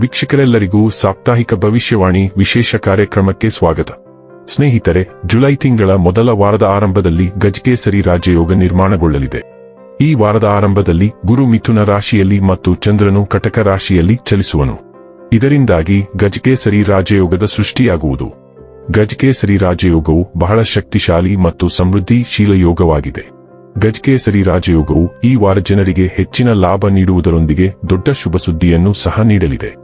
ವೀಕ್ಷಕರೆಲ್ಲರಿಗೂ ಸಾಪ್ತಾಹಿಕ ಭವಿಷ್ಯವಾಣಿ ವಿಶೇಷ ಕಾರ್ಯಕ್ರಮಕ್ಕೆ ಸ್ವಾಗತ. ಸ್ನೇಹಿತರೆ, ಜುಲೈ ತಿಂಗಳ ಮೊದಲ ವಾರದ ಆರಂಭದಲ್ಲಿ ಗಜಕೇಸರಿ ರಾಜಯೋಗ ನಿರ್ಮಾಣಗೊಳ್ಳಲಿದೆ. ಈ ವಾರದ ಆರಂಭದಲ್ಲಿ ಗುರು ಮಿಥುನ ರಾಶಿಯಲ್ಲಿ ಮತ್ತು ಚಂದ್ರನು ಕಟಕ ರಾಶಿಯಲ್ಲಿ ಚಲಿಸುವನು. ಇದರಿಂದಾಗಿ ಗಜಕೇಸರಿ ರಾಜಯೋಗದ ಸೃಷ್ಟಿಯಾಗುವುದು. ಗಜಕೇಸರಿ ರಾಜಯೋಗವು ಬಹಳ ಶಕ್ತಿಶಾಲಿ ಮತ್ತು ಸಮೃದ್ಧಿಶೀಲ ಯೋಗವಾಗಿದೆ. ಗಜಕೇಸರಿ ರಾಜಯೋಗವು ಈ ವಾರ ಜನರಿಗೆ ಹೆಚ್ಚಿನ ಲಾಭ ನೀಡುವುದರೊಂದಿಗೆ ದೊಡ್ಡ ಶುಭ ಸುದ್ದಿಯನ್ನು ಸಹ ನೀಡಲಿದೆ.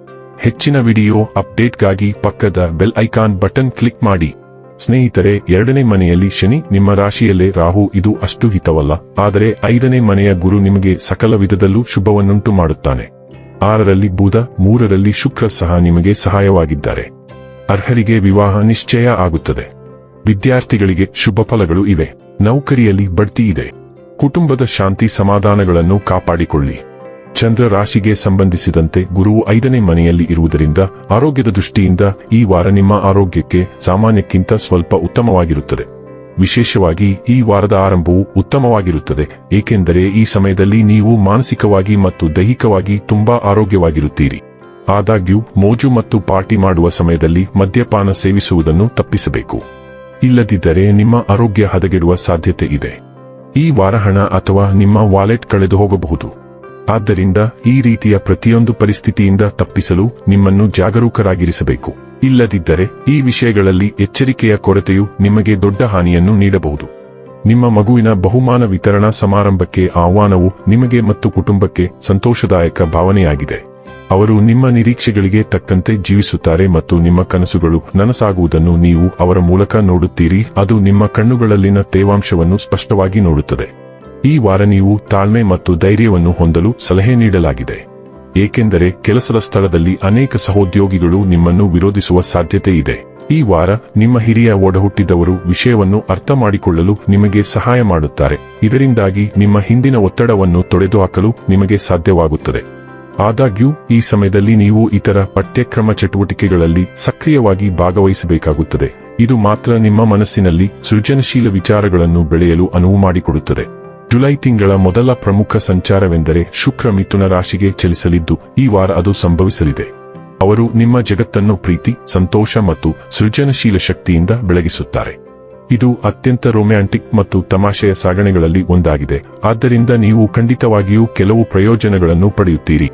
ಹೆಚ್ಚಿನ ವಿಡಿಯೋ ಅಪ್ಡೇಟ್ಗಾಗಿ ಪಕ್ಕದ ಬೆಲ್ ಐಕಾನ್ ಬಟನ್ ಕ್ಲಿಕ್ ಮಾಡಿ. ಸ್ನೇಹಿತರೆ, ಎರಡನೇ ಮನೆಯಲ್ಲಿ ಶನಿ ನಿಮ್ಮ ರಾಶಿಯಲ್ಲೇ ರಾಹು ಇದು ಅಷ್ಟು ಹಿತವಲ್ಲ. ಆದರೆ ಐದನೇ ಮನೆಯ ಗುರು ನಿಮಗೆ ಸಕಲ ವಿಧದಲ್ಲೂ ಶುಭವನ್ನುಂಟು ಮಾಡುತ್ತಾನೆ. ಆರರಲ್ಲಿ ಬುಧ, ಮೂರರಲ್ಲಿ ಶುಕ್ರ ಸಹ ನಿಮಗೆ ಸಹಾಯವಾಗಿದ್ದಾರೆ. ಅರ್ಹರಿಗೆ ವಿವಾಹ ನಿಶ್ಚಯ ಆಗುತ್ತದೆ. ವಿದ್ಯಾರ್ಥಿಗಳಿಗೆ ಶುಭ ಫಲಗಳು ಇವೆ. ನೌಕರಿಯಲ್ಲಿ ಬಡ್ತಿ ಇದೆ. ಕುಟುಂಬದ ಶಾಂತಿ ಸಮಾಧಾನಗಳನ್ನು ಕಾಪಾಡಿಕೊಳ್ಳಿ. ಚಂದ್ರ ರಾಶಿಗೆ ಸಂಬಂಧಿಸಿದಂತೆ ಗುರುವು ಐದನೇ ಮನೆಯಲ್ಲಿ ಇರುವುದರಿಂದ ಆರೋಗ್ಯದ ದೃಷ್ಟಿಯಿಂದ ಈ ವಾರ ನಿಮ್ಮ ಆರೋಗ್ಯಕ್ಕೆ ಸಾಮಾನ್ಯಕ್ಕಿಂತ ಸ್ವಲ್ಪ ಉತ್ತಮವಾಗಿರುತ್ತದೆ. ವಿಶೇಷವಾಗಿ ಈ ವಾರದ ಆರಂಭವು ಉತ್ತಮವಾಗಿರುತ್ತದೆ, ಏಕೆಂದರೆ ಈ ಸಮಯದಲ್ಲಿ ನೀವು ಮಾನಸಿಕವಾಗಿ ಮತ್ತು ದೈಹಿಕವಾಗಿ ತುಂಬಾ ಆರೋಗ್ಯವಾಗಿರುತ್ತೀರಿ. ಆದಾಗ್ಯೂ, ಮೋಜು ಮತ್ತು ಪಾರ್ಟಿ ಮಾಡುವ ಸಮಯದಲ್ಲಿ ಮದ್ಯಪಾನ ಸೇವಿಸುವುದನ್ನು ತಪ್ಪಿಸಬೇಕು. ಇಲ್ಲದಿದ್ದರೆ ನಿಮ್ಮ ಆರೋಗ್ಯ ಹದಗೆಡುವ ಸಾಧ್ಯತೆ ಇದೆ. ಈ ವಾರ ಹಣ ಅಥವಾ ನಿಮ್ಮ ವಾಲೆಟ್ ಕಳೆದು ಹೋಗಬಹುದು ಆದ್ದರಿಂದ ಈ ರೀತಿಯ ಪ್ರತಿಯೊಂದು ಪರಿಸ್ಥಿತಿಯಿಂದ ತಪ್ಪಿಸಲು ನಿಮ್ಮನ್ನು ಜಾಗರೂಕರಾಗಿರಿಸಬೇಕು. ಇಲ್ಲದಿದ್ದರೆ ಈ ವಿಷಯಗಳಲ್ಲಿ ಎಚ್ಚರಿಕೆಯ ಕೊರತೆಯು ನಿಮಗೆ ದೊಡ್ಡ ಹಾನಿಯನ್ನು ನೀಡಬಹುದು. ನಿಮ್ಮ ಮಗುವಿನ ಬಹುಮಾನ ವಿತರಣಾ ಸಮಾರಂಭಕ್ಕೆ ಆಹ್ವಾನವು ನಿಮಗೆ ಮತ್ತು ಕುಟುಂಬಕ್ಕೆ ಸಂತೋಷದಾಯಕ ಭಾವನೆಯಾಗಿದೆ. ಅವರು ನಿಮ್ಮ ನಿರೀಕ್ಷೆಗಳಿಗೆ ತಕ್ಕಂತೆ ಜೀವಿಸುತ್ತಾರೆ ಮತ್ತು ನಿಮ್ಮ ಕನಸುಗಳು ನನಸಾಗುವುದನ್ನು ನೀವು ಅವರ ಮೂಲಕ ನೋಡುತ್ತೀರಿ. ಅದು ನಿಮ್ಮ ಕಣ್ಣುಗಳಲ್ಲಿನ ತೇವಾಂಶವನ್ನು ಸ್ಪಷ್ಟವಾಗಿ ನೋಡುತ್ತದೆ. ಈ ವಾರ ನೀವು ತಾಳ್ಮೆ ಮತ್ತು ಧೈರ್ಯವನ್ನು ಹೊಂದಲು ಸಲಹೆ ನೀಡಲಾಗಿದೆ. ಏಕೆಂದರೆ ಕೆಲಸದ ಸ್ಥಳದಲ್ಲಿ ಅನೇಕ ಸಹೋದ್ಯೋಗಿಗಳು ನಿಮ್ಮನ್ನು ವಿರೋಧಿಸುವ ಸಾಧ್ಯತೆ ಇದೆ. ಈ ವಾರ ನಿಮ್ಮ ಹಿರಿಯ ಒಡಹುಟ್ಟಿದವರು ವಿಷಯವನ್ನು ಅರ್ಥ ಮಾಡಿಕೊಳ್ಳಲು ನಿಮಗೆ ಸಹಾಯ ಮಾಡುತ್ತಾರೆ. ಇದರಿಂದಾಗಿ ನಿಮ್ಮ ಹಿಂದಿನ ಒತ್ತಡವನ್ನು ತೊಡೆದುಹಾಕಲು ನಿಮಗೆ ಸಾಧ್ಯವಾಗುತ್ತದೆ. ಆದಾಗ್ಯೂ, ಈ ಸಮಯದಲ್ಲಿ ನೀವು ಇತರ ಪಠ್ಯಕ್ರಮ ಚಟುವಟಿಕೆಗಳಲ್ಲಿ ಸಕ್ರಿಯವಾಗಿ ಭಾಗವಹಿಸಬೇಕಾಗುತ್ತದೆ. ಇದು ಮಾತ್ರ ನಿಮ್ಮ ಮನಸ್ಸಿನಲ್ಲಿ ಸೃಜನಶೀಲ ವಿಚಾರಗಳನ್ನು ಬೆಳೆಯಲು ಅನುವು ಮಾಡಿಕೊಡುತ್ತದೆ. ಜುಲೈ ತಿಂಗಳ ಮೊದಲ ಪ್ರಮುಖ ಸಂಚಾರವೆಂದರೆ ಶುಕ್ರ ಮಿಥುನ ರಾಶಿಗೆ ಚಲಿಸಲಿದ್ದು, ಈ ವಾರ ಅದು ಸಂಭವಿಸಲಿದೆ. ಅವರು ನಿಮ್ಮ ಜಗತ್ತನ್ನು ಪ್ರೀತಿ, ಸಂತೋಷ ಮತ್ತು ಸೃಜನಶೀಲ ಶಕ್ತಿಯಿಂದ ಬೆಳಗಿಸುತ್ತಾರೆ. ಇದು ಅತ್ಯಂತ ರೊಮ್ಯಾಂಟಿಕ್ ಮತ್ತು ತಮಾಷೆಯ ಸಾಗಣೆಗಳಲ್ಲಿ ಒಂದಾಗಿದೆ. ಆದ್ದರಿಂದ ನೀವು ಖಂಡಿತವಾಗಿಯೂ ಕೆಲವು ಪ್ರಯೋಜನಗಳನ್ನು ಪಡೆಯುತ್ತೀರಿ.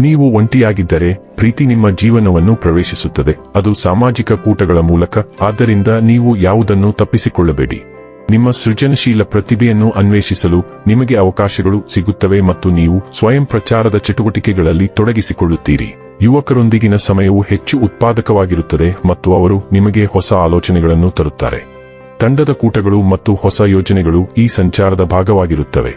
ನೀವು ಒಂಟಿಯಾಗಿದ್ದರೆ, ಪ್ರೀತಿ ನಿಮ್ಮ ಜೀವನವನ್ನು ಪ್ರವೇಶಿಸುತ್ತದೆ. ಅದು ಸಾಮಾಜಿಕ ಕೂಟಗಳ ಮೂಲಕ, ಆದ್ದರಿಂದ ನೀವು ಯಾವುದನ್ನು ತಪ್ಪಿಸಿಕೊಳ್ಳಬೇಡಿ. ನಿಮ್ಮ ಸೃಜನಶೀಲ ಪ್ರತಿಭೆಯನ್ನು ಅನ್ವೇಷಿಸಲು ನಿಮಗೆ ಅವಕಾಶಗಳು ಸಿಗುತ್ತವೆ ಮತ್ತು ನೀವು ಸ್ವಯಂ ಪ್ರಚಾರದ ಚಟುವಟಿಕೆಗಳಲ್ಲಿ ತೊಡಗಿಸಿಕೊಳ್ಳುತ್ತೀರಿ. ಯುವಕರೊಂದಿಗಿನ ಸಮಯವು ಹೆಚ್ಚು ಉತ್ಪಾದಕವಾಗಿರುತ್ತದೆ ಮತ್ತು ಅವರು ನಿಮಗೆ ಹೊಸ ಆಲೋಚನೆಗಳನ್ನು ತರುತ್ತಾರೆ. ತಂಡದ ಕೂಟಗಳು ಮತ್ತು ಹೊಸ ಯೋಜನೆಗಳು ಈ ಸಂಚಾರದ ಭಾಗವಾಗಿರುತ್ತವೆ.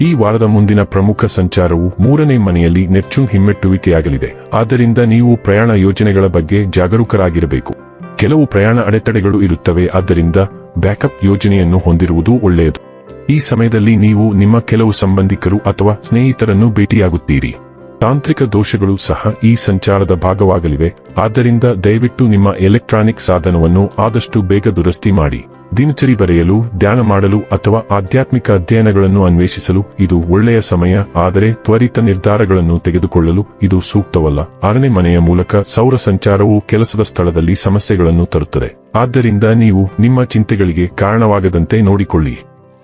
ಈ ವಾರದ ಮುಂದಿನ ಪ್ರಮುಖ ಸಂಚಾರವು ಮೂರನೇ ಮನೆಯಲ್ಲಿ ನೆಚ್ಚು ಹಿಮ್ಮೆಟ್ಟುವಿಕೆಯಾಗಲಿದೆ. ಆದ್ದರಿಂದ ನೀವು ಪ್ರಯಾಣ ಯೋಜನೆಗಳ ಬಗ್ಗೆ ಜಾಗರೂಕರಾಗಿರಬೇಕು. ಕೆಲವು ಪ್ರಯಾಣ ಅಡೆತಡೆಗಳು ಇರುತ್ತವೆ, ಆದ್ದರಿಂದ ಬ್ಯಾಕಪ್ ಯೋಜನೆಯನ್ನು ಹೊಂದಿರುವುದು ಒಳ್ಳೆಯದು. ಈ ಸಮಯದಲ್ಲಿ ನೀವು ನಿಮ್ಮ ಕೆಲವು ಸಂಬಂಧಿಕರು ಅಥವಾ ಸ್ನೇಹಿತರನ್ನು ಭೇಟಿಯಾಗುತ್ತೀರಿ. ತಾಂತ್ರಿಕ ದೋಷಗಳು ಸಹ ಈ ಸಂಚಾರದ ಭಾಗವಾಗಲಿವೆ. ಆದ್ದರಿಂದ ದಯವಿಟ್ಟು ನಿಮ್ಮ ಎಲೆಕ್ಟ್ರಾನಿಕ್ ಸಾಧನವನ್ನು ಆದಷ್ಟು ಬೇಗ ದುರಸ್ತಿ ಮಾಡಿ. ದಿನಚರಿ ಬರೆಯಲು, ಧ್ಯಾನ ಮಾಡಲು ಅಥವಾ ಆಧ್ಯಾತ್ಮಿಕ ಅಧ್ಯಯನಗಳನ್ನು ಅನ್ವೇಷಿಸಲು ಇದು ಒಳ್ಳೆಯ ಸಮಯ, ಆದರೆ ತ್ವರಿತ ನಿರ್ಧಾರಗಳನ್ನು ತೆಗೆದುಕೊಳ್ಳಲು ಇದು ಸೂಕ್ತವಲ್ಲ. ಆರನೇ ಮನೆಯ ಮೂಲಕ ಸೌರ ಸಂಚಾರವು ಕೆಲಸದ ಸ್ಥಳದಲ್ಲಿ ಸಮಸ್ಯೆಗಳನ್ನು ತರುತ್ತದೆ. ಆದ್ದರಿಂದ ನೀವು ನಿಮ್ಮ ಚಿಂತೆಗಳಿಗೆ ಕಾರಣವಾಗದಂತೆ ನೋಡಿಕೊಳ್ಳಿ.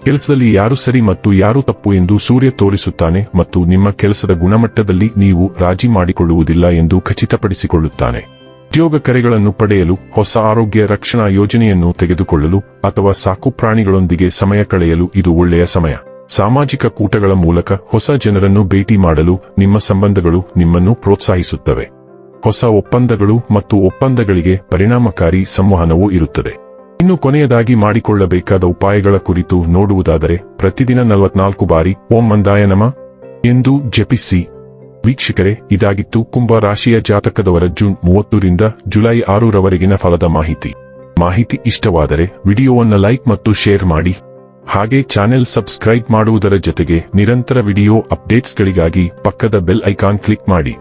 ಕೆಲಸದಲ್ಲಿ ಯಾರು ಸರಿ ಮತ್ತು ಯಾರು ತಪ್ಪು ಎಂದು ಸೂರ್ಯ ತೋರಿಸುತ್ತಾನೆ ಮತ್ತು ನಿಮ್ಮ ಕೆಲಸದ ಗುಣಮಟ್ಟದಲ್ಲಿ ನೀವು ರಾಜಿ ಮಾಡಿಕೊಳ್ಳುವುದಿಲ್ಲ ಎಂದು ಖಚಿತಪಡಿಸಿಕೊಳ್ಳುತ್ತಾನೆ. ಉದ್ಯೋಗ ಕರೆಗಳನ್ನು ಪಡೆಯಲು ಹೊಸ ಆರೋಗ್ಯ ರಕ್ಷಣಾ ಯೋಜನೆಯನ್ನು ತೆಗೆದುಕೊಳ್ಳಲು ಅಥವಾ ಸಾಕು ಪ್ರಾಣಿಗಳೊಂದಿಗೆ ಸಮಯ ಕಳೆಯಲು ಇದು ಒಳ್ಳೆಯ ಸಮಯ. ಸಾಮಾಜಿಕ ಕೂಟಗಳ ಮೂಲಕ ಹೊಸ ಜನರನ್ನು ಭೇಟಿ ಮಾಡಲು ನಿಮ್ಮ ಸಂಬಂಧಗಳು ನಿಮ್ಮನ್ನು ಪ್ರೋತ್ಸಾಹಿಸುತ್ತವೆ. ಹೊಸ ಒಪ್ಪಂದಗಳು ಮತ್ತು ಒಪ್ಪಂದಗಳಿಗೆ ಪರಿಣಾಮಕಾರಿ ಸಂವಹನವೂ ಇರುತ್ತದೆ. ಇನ್ನು ಕೊನೆಯದಾಗಿ ಮಾಡಿಕೊಳ್ಳಬೇಕಾದ ಉಪಾಯಗಳ ಕುರಿತು ನೋಡುವುದಾದರೆ ಪ್ರತಿದಿನ ನಲವತ್ನಾಲ್ಕು ಬಾರಿ ಓಂ ಮಂದಾಯ ನಮ ಎಂದು ಜಪಿಸಿ. ವೀಕ್ಷಕರೇ, ಇದಾಗಿತ್ತು ಕುಂಭ ರಾಶಿಯ ಜಾತಕದವರ ಜೂನ್ ಮೂವತ್ತರಿಂದ ಜುಲೈ ಆರರವರೆಗಿನ ಫಲದ ಮಾಹಿತಿ. ಮಾಹಿತಿ ಇಷ್ಟವಾದರೆ ವಿಡಿಯೋವನ್ನು ಲೈಕ್ ಮತ್ತು ಶೇರ್ ಮಾಡಿ. ಹಾಗೆ ಚಾನೆಲ್ ಸಬ್ಸ್ಕ್ರೈಬ್ ಮಾಡುವುದರ ಜೊತೆಗೆ ನಿರಂತರ ವಿಡಿಯೋ ಅಪ್ಡೇಟ್ಸ್ಗಳಿಗಾಗಿ ಪಕ್ಕದ ಬೆಲ್ ಐಕಾನ್ ಕ್ಲಿಕ್ ಮಾಡಿ.